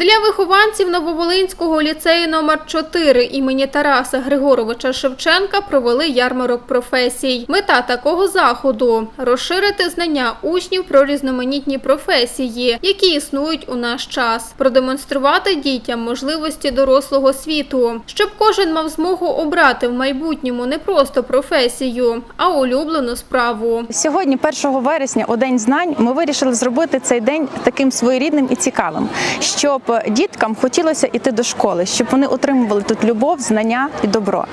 Для вихованців Нововолинського ліцею номер 4 імені Тараса Григоровича Шевченка провели ярмарок професій. Мета такого заходу розширити знання учнів про різноманітні професії, які існують у наш час, продемонструвати дітям можливості дорослого світу, щоб кожен мав змогу обрати в майбутньому не просто професію, а улюблену справу. Сьогодні, 1 вересня, у День знань, ми вирішили зробити цей день таким своєрідним і цікавим, щоб діткам хотілося йти до школи, щоб вони отримували тут любов, знання і добро.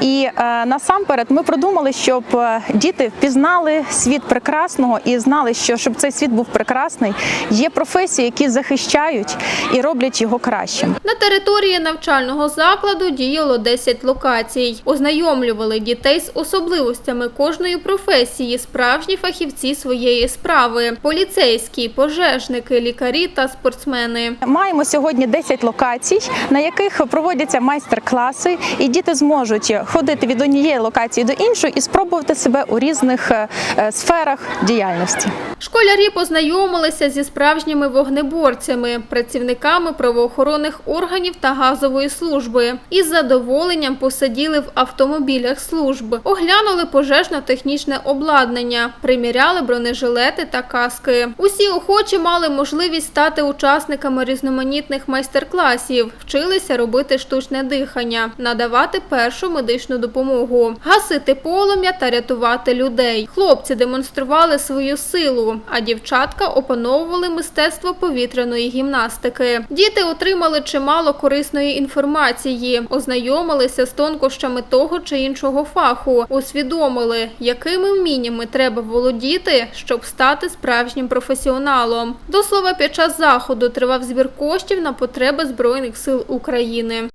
І е, насамперед ми продумали, щоб е, діти впізнали світ прекрасного і знали, що щоб цей світ був прекрасний, є професії, які захищають і роблять його кращим. На території навчального закладу діяло 10 локацій. Ознайомлювали дітей з особливостями кожної професії справжні фахівці своєї справи: поліцейські, пожежники, лікарі та спортсмени. Маємо сьогодні 10 локацій, на яких проводяться майстер-класи, і діти зможуть ходити від однієї локації до іншої і спробувати себе у різних е, е, сферах діяльності. Школярі познайомилися зі справжніми вогнеборцями, працівниками правоохоронних органів та газової служби. Із задоволенням посиділи в автомобілях служб, оглянули пожежно-технічне обладнання, приміряли бронежилети та каски. Усі охочі мали можливість стати учасниками різноманітних майстер-класів, вчилися робити штучне дихання, надавати першу медичну допомогу, гасити полум'я та рятувати людей. Хлопці демонстрували свою силу, а дівчатка опановували мистецтво повітряної гімнастики. Діти отримали чимало корисної інформації, ознайомилися з тонкощами того чи іншого фаху, усвідомили, якими вміннями треба володіти, щоб стати справжнім професіоналом. До слова, під час заходу тривав збір коштів на потреби Збройних сил України.